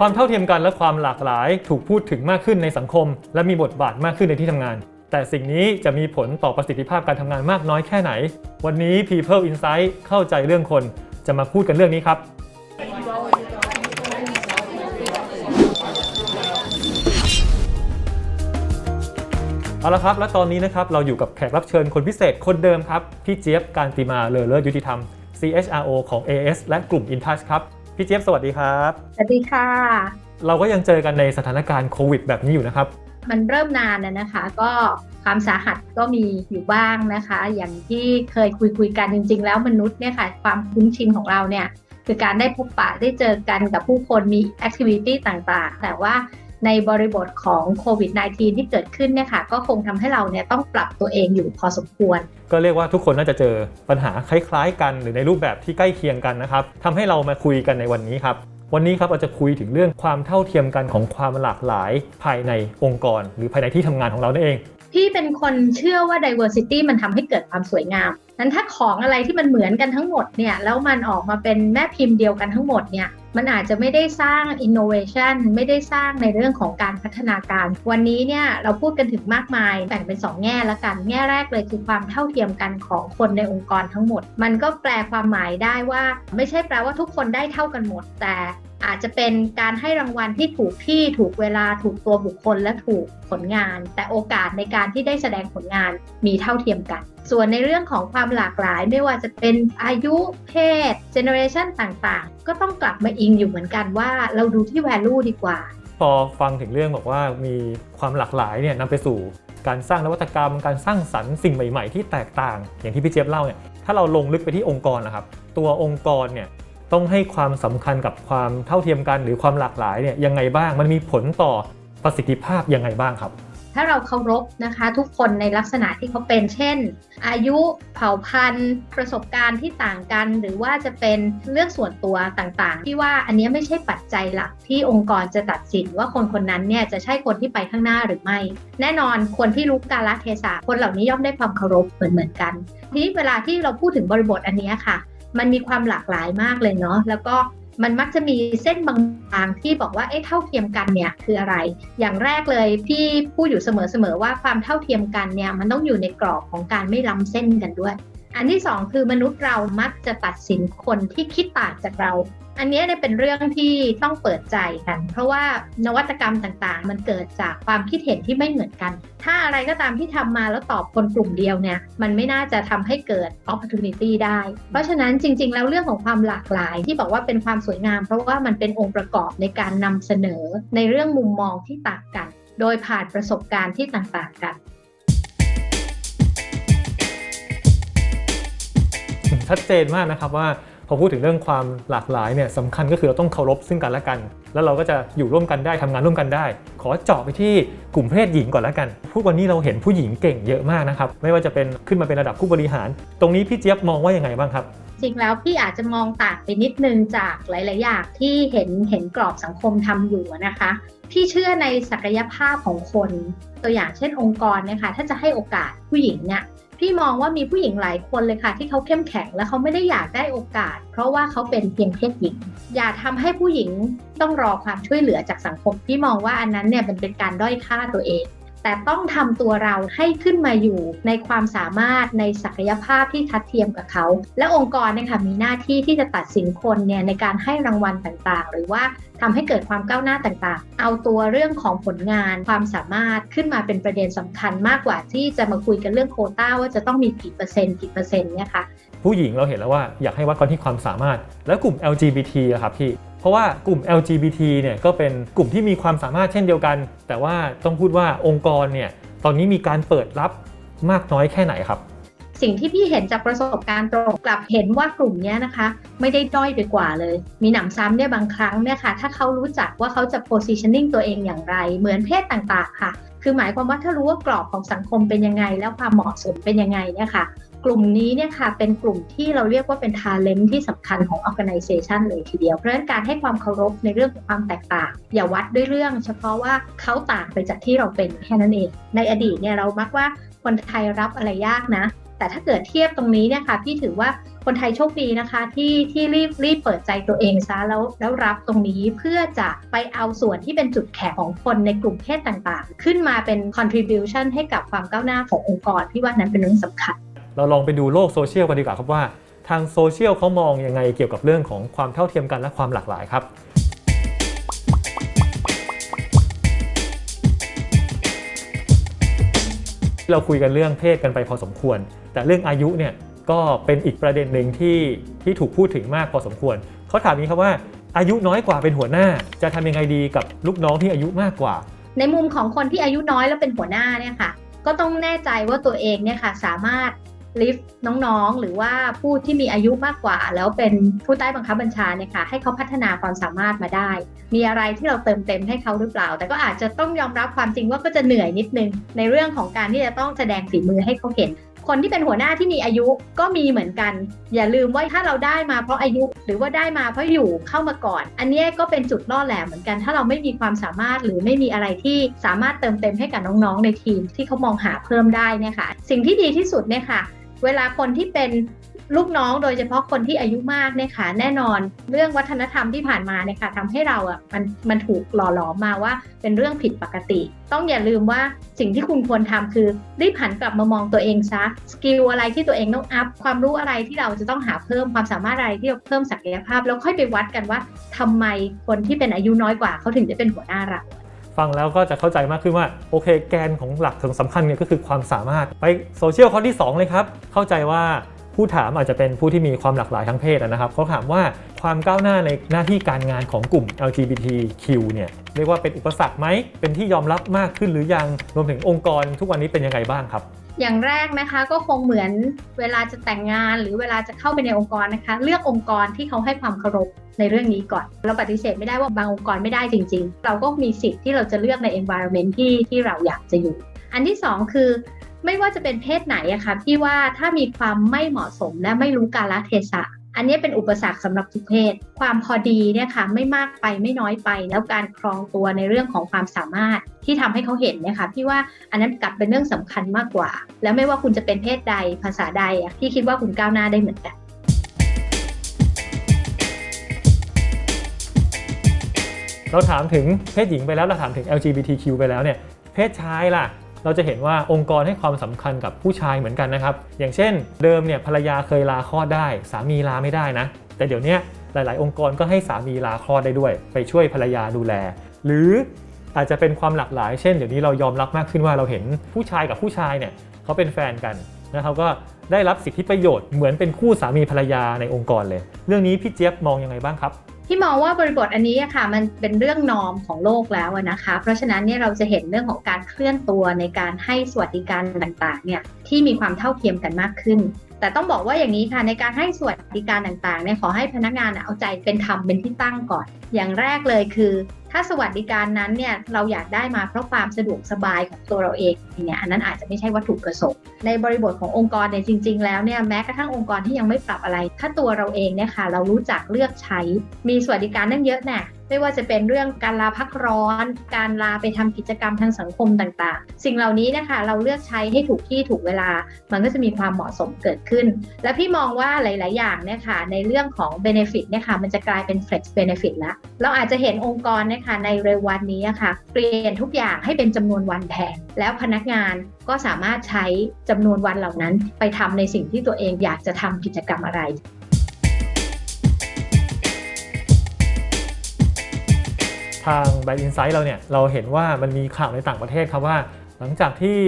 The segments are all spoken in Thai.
ความเท่าเทียมกันและความหลากหลายถูกพูดถึงมากขึ้นในสังคม และมีบทบาทมากขึ้นในที่ทำงาน แต่สิ่งนี้จะมีผลต่อประสิทธิภาพการทำงานมากน้อยแค่ไหน วันนี้ People Insight เข้าใจเรื่องคน จะมาพูดกันเรื่องนี้ครับเอาละครับ และตอนนี้นะครับเราอยู่กับแขกรับเชิญคนพิเศษคนเดิมครับ พี่เจี๊ยบการติมาเลอเลิศยุติธรรม CHRO ของ AS และกลุ่ม InTouch ครับ พี่เจี๊ยบสวัสดีครับ สวัสดีค่ะ เราก็ยังเจอกันในสถานการณ์โควิดแบบนี้อยู่นะครับ มันเริ่มนานนะนะคะ ก็ความสาหัสก็มีอยู่บ้างนะคะ อย่างที่เคยคุยคุยๆกันจริง ๆ แล้วมนุษย์เนี่ยค่ะ ความคุ้นชินของเราเนี่ยคือการได้พบปะได้เจอกันกับผู้คนมีแอคทิวิตี้ต่างๆ แต่ว่า ในบริบทของโควิด -19 ที่เกิดขึ้นเนี่ยค่ะก็คงทำให้เราเนี่ยต้องปรับตัวเองอยู่พอสมควร ก็เรียกว่าทุกคนน่าจะเจอปัญหาคล้ายๆ กัน หรือในรูปแบบที่ใกล้เคียงกันนะครับทำให้เรามาคุยกันในวันนี้ครับวันนี้ครับเราจะคุยถึงเรื่องความเท่าเทียมกันของความหลากหลายภายในองค์กร หรือภายในที่ทำงานของเรานั่นเองพี่เป็นคนเชื่อว่า diversity มันทำให้เกิดความสวยงาม นั้นถ้าของอะไรที่มันเหมือนกันทั้งหมดเนี่ย แล้วมันออกมาเป็นแม่พิมพ์เดียวกันทั้งหมดเนี่ย มันอาจจะไม่ได้สร้าง innovation ไม่ได้สร้างในเรื่องของการพัฒนาการ วันนี้เนี่ยเราพูดกันถึงมากมาย แบ่งเป็น 2 แง่ละกัน แง่แรกเลยคือความเท่าเทียมกันของคนในองค์กรทั้งหมด มันก็แปลความหมายได้ว่า ไม่ใช่แปลว่าทุกคนได้เท่ากันหมด แต่ อาจจะเป็นการให้รางวัลที่ถูกที่ถูกเวลาถูกตัวบุคคลและถูกผลงาน แต่โอกาสในการที่ได้แสดงผลงานมีเท่าเทียมกัน ส่วนในเรื่องของความหลากหลาย ไม่ว่าจะเป็นอายุเพศเจเนอเรชันต่างๆ ก็ต้องกลับมาอิงอยู่เหมือนกันว่าเราดูที่ value ดีกว่า พอฟังถึงเรื่องบอกว่ามีความหลากหลายเนี่ยนำไปสู่การสร้างนวัตกรรม การสร้างสรรค์สิ่งใหม่ ๆ ที่แตกต่าง อย่างที่พี่เจี๊ยบเล่าเนี่ยถ้าเราลงลึกไปที่องค์กรนะครับตัวองค์กรเนี่ย ต้องให้ความสำคัญกับความเท่าเทียมกันหรือความหลากหลายเนี่ยยังไงบ้างมันมีผลต่อประสิทธิภาพยังไงบ้างครับ ถ้าเราเคารพนะคะ ทุกคนในลักษณะที่เขาเป็น เช่น อายุเผ่าพันธุ์ ประสบการณ์ที่ต่างกัน หรือว่าจะเป็นเรื่องส่วนตัวต่างๆ ที่ว่าอันนี้ไม่ใช่ปัจจัยหลักที่องค์กรจะตัดสินว่าคนคนนั้นเนี่ยจะใช่คนที่ไปข้างหน้าหรือไม่ แน่นอนคนที่รู้กาลเทศะคนเหล่านี้ย่อมได้ความเคารพเหมือนเหมือนกัน ทีนี้เวลาที่เราพูดถึงบริบทอันนี้ค่ะ มันมีความหลากหลายมากเลยเนาะแล้วก็มันมักจะมีเส้นบางๆที่บอกว่าเอ๊ะเท่าเทียมกันเนี่ยคืออะไร อย่างแรกเลยพี่พูดอยู่เสมอๆว่าความเท่าเทียมกันเนี่ยมันต้องอยู่ในกรอบของการไม่ล้ำเส้นกันด้วย อันที่สองคือมนุษย์เรามักจะตัดสินคนที่คิดต่างจากเรา อันนี้เนี่ยเป็นเรื่องที่ต้องเปิดใจกัน เพราะว่านวัตกรรมต่างๆ มันเกิดจากความคิดเห็นที่ไม่เหมือนกัน ถ้าอะไรก็ตามที่ทำมาแล้วตอบคนกลุ่มเดียวเนี่ยมันไม่น่าจะทำให้เกิด opportunity ได้ เพราะฉะนั้นจริง ๆ แล้วเรื่องของความหลากหลาย ที่บอกว่าเป็นความสวยงาม เพราะว่ามันเป็นองค์ประกอบในการนำเสนอในเรื่องมุมมองที่ต่างกัน โดยผ่านประสบการณ์ที่ต่างๆกันชัดเจนมากนะครับว่า พอพูดถึงเรื่องความหลากหลายเนี่ยสำคัญก็คือเราต้องเคารพซึ่งกันและกัน แล้วเราก็จะอยู่ร่วมกันได้ทำงานร่วมกันได้ ขอเจาะไปที่กลุ่มเพศหญิงก่อนแล้วกันพูดวันนี้เราเห็นผู้หญิงเก่งเยอะมากนะครับไม่ว่าจะเป็นขึ้นมาเป็นระดับผู้บริหาร ตรงนี้พี่เจี๊ยบมองว่ายังไงบ้างครับจริงแล้วพี่อาจจะมองต่างไปนิดนึงจากหลาย ๆ อย่างที่เห็นเห็นกรอบสังคมทำอยู่นะคะ พี่เชื่อในศักยภาพของคน ตัวอย่างเช่นองค์กรเนี่ยค่ะถ้าจะให้โอกาสผู้หญิงเนี่ย พี่มองว่ามีผู้หญิงหลายคนเลยค่ะ ที่เขาเข้มแข็งและเขาไม่ได้อยากได้โอกาส เพราะว่าเขาเป็นเพียงเพศหญิง อย่าทำให้ผู้หญิงต้องรอความช่วยเหลือจากสังคม พี่มองว่าอันนั้นเนี่ยมันเป็นการด้อยค่าตัวเอง แต่ต้องทำตัวเราให้ขึ้นมาอยู่ในความสามารถในศักยภาพที่ทัดเทียมกับเขา และองค์กรเนี่ยค่ะมีหน้าที่ที่จะตัดสินคนเนี่ยในการให้รางวัลต่างๆ หรือว่าทำให้เกิดความก้าวหน้าต่างๆ เอาตัวเรื่องของผลงานความสามารถขึ้นมาเป็นประเด็นสำคัญมากกว่าที่จะมาคุยกันเรื่องโควต้าว่าจะต้องมีกี่เปอร์เซ็นต์กี่เปอร์เซ็นต์เนี่ยค่ะผู้หญิงเราเห็นแล้วว่าอยากให้วัดกันที่ความสามารถ แล้วกลุ่ม LGBT อะครับพี่ ราะว่ากลุ่ม LGBT เนี่ยก็เป็นกลุ่มที่มีความสามารถเช่นเดียวกัน แต่ว่าต้องพูดว่าองค์กรเนี่ยตอนนี้มีการเปิดรับมากน้อยแค่ไหนครับ สิ่งที่พี่เห็นจากประสบการณ์ตรงกลับเห็นว่ากลุ่มนี้นะคะ ไม่ได้ด้อยไปกว่าเลย มีหนำซ้ำเนี่ยบางครั้งเนี่ยค่ะ ถ้าเขารู้จักว่าเขาจะ positioning ตัวเองอย่างไร เหมือนเพศต่างๆค่ะ คือหมายความว่าถ้ารู้ว่ากรอบของสังคมเป็นยังไง แล้วความเหมาะสมเป็นยังไงเนี่ยค่ะ กลุ่มนี้เนี่ยค่ะเป็นกลุ่มที่เราเรียกว่าเป็น talent ที่สำคัญของ organization เลยทีเดียว เพราะฉะนั้นการให้ความเคารพในเรื่องของความแตกต่าง อย่าวัดด้วยเรื่อง เฉพาะว่าเขาต่างไปจากที่เราเป็นแค่นั้นเอง ในอดีตเนี่ยเรามักว่าคนไทยรับอะไรยากนะ แต่ถ้าเกิดเทียบตรงนี้เนี่ยค่ะพี่ถือว่าคนไทยโชคดีนะคะที่ที่รีบรีบเปิดใจตัวเองซะแล้วแล้วรับตรงนี้เพื่อจะไปเอาส่วนที่เป็นจุดแข็งของคนในกลุ่มเพศต่างๆ ขึ้นมาเป็น contribution ให้กับความก้าวหน้าขององค์กรที่ว่านั้นเป็นเรื่องสำคัญ เราลองไปดูโลกโซเชียลกันดีกว่าครับว่า ทางโซเชียลเขามองยังไงเกี่ยวกับเรื่องของความเท่าเทียมกันและความหลากหลายครับเราคุยกันเรื่องเพศกันไปพอสมควร แต่เรื่องอายุเนี่ยก็เป็นอีกประเด็นหนึ่งที่ที่ถูกพูดถึงมากพอสมควร เขาถามนี้ครับว่า อายุน้อยกว่าเป็นหัวหน้า จะทำยังไงดีกับลูกน้องที่อายุมากกว่า ในมุมของคนที่อายุน้อยแล้วเป็นหัวหน้าเนี่ยค่ะ ก็ต้องแน่ใจว่าตัวเองเนี่ยค่ะสามารถ ลิฟต์น้องๆ หรือว่าผู้ที่มีอายุมากกว่า แล้วเป็นผู้ใต้บังคับบัญชาเนี่ยค่ะให้เขาพัฒนาความสามารถมาได้ มีอะไรที่เราเติมเต็มให้เขาหรือเปล่า แต่ก็อาจจะต้องยอมรับความจริงว่าก็จะเหนื่อยนิดนึง ในเรื่องของการที่จะต้องแสดงฝีมือให้เขาเห็น คนที่เป็นหัวหน้าที่มีอายุก็มีเหมือนกัน อย่าลืมว่าถ้าเราได้มาเพราะอายุ หรือว่าได้มาเพราะอยู่เข้ามาก่อน อันนี้ก็เป็นจุดล่อแหลมเหมือนกัน ถ้าเราไม่มีความสามารถหรือไม่มีอะไรที่สามารถเติมเต็มให้กับน้องๆ ในทีม ที่เขามองหาเพิ่มได้เนี่ยค่ะ สิ่งที่ดีที่สุดเนี่ยค่ะ เวลาคนที่เป็นลูกน้องโดยเฉพาะคนที่อายุมากเนี่ยค่ะแน่นอนเรื่องวัฒนธรรมที่ผ่านมาเนี่ยค่ะทำให้เราอะมันมันถูกหล่อหลอมมาว่าเป็นเรื่องผิดปกติ ต้องอย่าลืมว่าสิ่งที่คุณควรทำคือ รีบหันกลับมามองตัวเองซะสกิลอะไรที่ตัวเองต้องอัพความรู้อะไรที่เราจะต้องหาเพิ่มความสามารถอะไรที่เราเพิ่มศักยภาพ แล้วค่อยไปวัดกันว่าทำไมคนที่เป็นอายุน้อยกว่าเขาถึงจะเป็นหัวหน้าเรา ฟังแล้วก็จะเข้าใจมากขึ้นว่าโอเคแกนของหลักสำคัญเนี่ยก็คือความสามารถไปโซเชียลข้อที่ 2 เลยครับ เข้าใจว่าผู้ถามอาจจะเป็นผู้ที่มีความหลากหลายทางเพศนะครับเขาถามว่าความก้าวหน้าในหน้าที่การงานของกลุ่ม LGBTQ เนี่ยเรียกว่าเป็นอุปสรรคไหมเป็นที่ยอมรับมากขึ้นหรือยังรวมถึงองค์กรทุกวันนี้เป็นยังไงบ้างครับ อย่างแรกนะคะก็คงเหมือนเวลาจะแต่งงานหรือเวลาจะเข้าไปในองค์กรนะคะ เลือกองค์กรที่เขาให้ความเคารพในเรื่องนี้ก่อน เราปฏิเสธไม่ได้ว่าบางองค์กรไม่ได้จริง ๆ เราก็มีสิทธิ์ที่เราจะเลือกใน environment ที่ที่เราอยากจะอยู่ อันที่สองคือไม่ว่าจะเป็นเพศไหนอะค่ะพี่ว่าถ้ามีความไม่เหมาะสมและไม่รู้กาลเทศะ อันนี้เป็นอุปสรรคสำหรับทุกเพศ ความพอดีเนี่ยค่ะไม่มากไปไม่น้อยไป แล้วการครองตัวในเรื่องของความสามารถที่ทำให้เขาเห็นเนี่ยค่ะพี่ว่าอันนั้นกลับเป็นเรื่องสำคัญมากกว่า แล้วไม่ว่าคุณจะเป็นเพศใดภาษาใดอะพี่คิดว่าคุณก้าวหน้าได้เหมือนกันเราถามถึงเพศหญิงไปแล้วเราถามถึง LGBTQ ไปแล้วเนี่ยเพศชายล่ะ เราจะเห็นว่าองค์กรให้ความสำคัญกับผู้ชายเหมือนกันนะครับ อย่างเช่น เดิมเนี่ยภรรยาเคยลาคลอดได้ สามีลาไม่ได้นะ แต่เดี๋ยวนี้หลาย ๆ องค์กรก็ให้สามีลาคลอดได้ด้วย ไปช่วยภรรยาดูแล หรืออาจจะเป็นความหลากหลาย เช่น เดี๋ยวนี้เรายอมรับมากขึ้นว่าเราเห็นผู้ชายกับผู้ชายเนี่ยเขาเป็นแฟนกันแล้วเขาก็ได้รับสิทธิประโยชน์เหมือนเป็นคู่สามีภรรยาในองค์กรเลย เรื่องนี้พี่เจี๊ยบมองยังไงบ้างครับ ที่มองว่าบริบทอันนี้ค่ะมันเป็นเรื่องนอมของโลกแล้วนะคะ เพราะฉะนั้นเนี่ยเราจะเห็นเรื่องของการเคลื่อนตัวในการให้สวัสดิการต่างๆเนี่ยที่มีความเท่าเทียมกันมากขึ้น แต่ต้องบอกว่าอย่างนี้ค่ะในการให้สวัสดิการต่างๆเนี่ยขอให้พนักงานเอาใจเป็นธรรมเป็นที่ตั้งก่อน อย่างแรกเลยคือ ถ้าสวัสดิการนั้นเนี่ยเราอยากได้มาเพราะความสะดวกสบายของตัวเราเองเนี่ยอันนั้นอาจจะไม่ใช่วัตถุประสงค์ ในบริบทขององค์กรเนี่ยจริง ๆ แล้วเนี่ยแม้กระทั่งองค์กรที่ยังไม่ปรับอะไร ถ้าตัวเราเองเนี่ยค่ะเรารู้จักเลือกใช้ มีสวัสดิการนั่งเยอะแน่ ไม่ว่าจะเป็นเรื่องการลาพักร้อน การลาไปทำกิจกรรมทางสังคมต่างๆ สิ่งเหล่านี้นะคะเราเลือกใช้ให้ถูกที่ถูกเวลา มันก็จะมีความเหมาะสมเกิดขึ้น และพี่มองว่าหลาย ๆ อย่างเนี่ยค่ะในเรื่องของ benefit เนี่ยค่ะมันจะกลายเป็น flex benefit แล้วเราอาจจะเห็นองค์กรเนะคะในเร็ววันนี้อะค่ะเปลี่ยนทุกอย่างให้เป็นจำนวนวันแทนแล้วพนักงานก็สามารถใช้จำนวนวันเหล่านั้น ไปทำในสิ่งที่ตัวเองอยากจะทำกิจกรรมอะไร ทาง b บ i n s i g h t เราเนี่ยเราเห็นว่ามันมีข่าวในต่างประเทศครับว่า หลังจากที่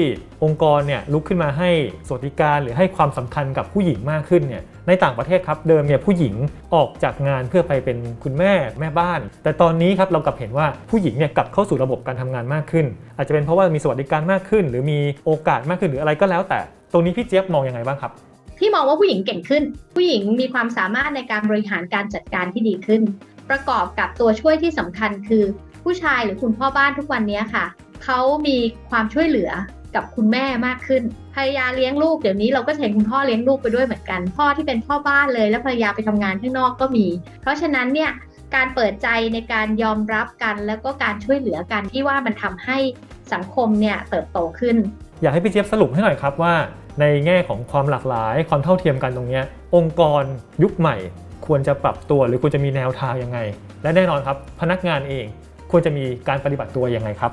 องค์กรเนี่ยลุกขึ้นมาให้สวัสดิการหรือให้ความสำคัญกับผู้หญิงมากขึ้นเนี่ยในต่างประเทศครับเดิมเนี่ยผู้หญิงออกจากงานเพื่อไปเป็นคุณแม่แม่บ้าน แต่ตอนนี้ครับเรากลับเห็นว่าผู้หญิงเนี่ยกลับเข้าสู่ระบบการทำงานมากขึ้น อาจจะเป็นเพราะว่ามีสวัสดิการมากขึ้น หรือมีโอกาสมากขึ้นหรืออะไรก็แล้ว แต่ตรงนี้พี่เจี๊ยบมองยังไงบ้างครับพี่มองว่าผู้หญิงเก่งขึ้น ผู้หญิงมีความสามารถในการบริหารการจัดการที่ดีขึ้น ประกอบกับตัวช่วยที่สำคัญคือ ผู้ชายหรือคุณพ่อบ้านทุกวันนี้ค่ะ เขามีความช่วยเหลือกับคุณแม่มากขึ้นภรรยาเลี้ยงลูกเดี๋ยวนี้เราก็เห็นคุณพ่อเลี้ยงลูกไปด้วยเหมือนกัน พ่อที่เป็นพ่อบ้านเลยแล้วภรรยาไปทำงานข้างนอกก็มี เพราะฉะนั้นเนี่ยการเปิดใจในการยอมรับกันแล้วก็การช่วยเหลือกันที่ว่ามันทำให้สังคมเนี่ยเติบโตขึ้น อยากให้พี่เจี๊ยบสรุปให้หน่อยครับว่า ในแง่ของความหลากหลาย ความเท่าเทียมกันตรงนี้องค์กรยุคใหม่ ควรจะปรับตัวหรือควรจะมีแนวทางยังไง และแน่นอนครับพนักงานเองควรจะมีการปฏิบัติตัวยังไงครับ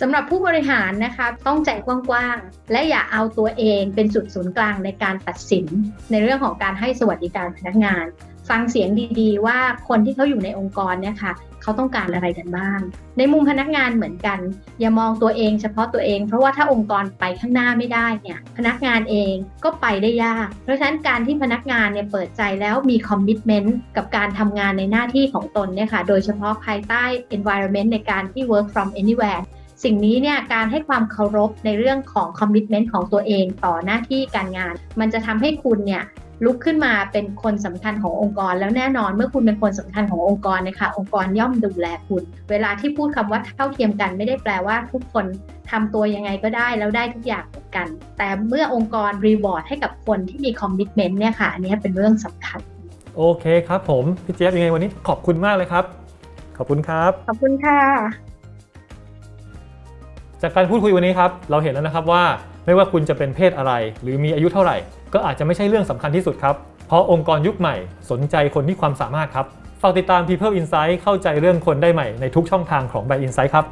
สำหรับผู้บริหารนะคะต้องใจกว้างๆ และอย่าเอาตัวเองเป็นจุดศูนย์กลางในการตัดสิน ในเรื่องของการให้สวัสดิการพนักงาน ฟังเสียงดีๆ ว่าคนที่เขาอยู่ในองค์กรเนี่ยค่ะเขาต้องการอะไรกันบ้าง ในมุมพนักงานเหมือนกัน อย่ามองตัวเองเฉพาะตัวเอง เพราะว่าถ้าองค์กรไปข้างหน้าไม่ได้เนี่ยพนักงานเองก็ไปได้ยาก เพราะฉะนั้นการที่พนักงานเนี่ยเปิดใจแล้วมีคอมมิชเมนต์กับการทำงานในหน้าที่ของตนเนี่ยค่ะโดยเฉพาะภายใต้ environment ในการที่ work from anywhere สิ่งนี้เนี่ยการให้ความเคารพในเรื่องของคอมมิชเมนต์ของตัวเองต่อหน้าที่การงาน มันจะทำให้คุณเนี่ยลุกขึ้นมาเป็นคนสำคัญขององค์กร แล้วแน่นอนเมื่อคุณเป็นคนสำคัญขององค์กรนะคะองค์กรย่อมดูแลคุณ เวลาที่พูดคำว่าเท่าเทียมกันไม่ได้แปลว่าทุกคนทำตัวยังไงก็ได้แล้วได้ทุกอย่างเหมือนกัน แต่เมื่อองค์กรรีวอร์ดให้กับคนที่มีคอมมิชเมนต์เนี่ยค่ะอันนี้เป็นเรื่องสำคัญ โอเคครับผม พี่เจี๊ยบยังไงวันนี้ขอบคุณมากเลยครับ ขอบคุณครับ ขอบคุณค่ะ จากการพูดคุยวันนี้ครับเราเห็นแล้วนะครับว่าไม่ว่าคุณจะเป็นเพศอะไร หรือมีอายุเท่าไหร่ ก็อาจจะไม่ใช่เรื่องสำคัญที่สุดครับ เพราะองค์กรยุคใหม่สนใจคนที่ความสามารถครับฝากติดตาม People Insight เข้าใจเรื่องคนได้ใหม่ในทุกช่องทางของ By Insight ครับ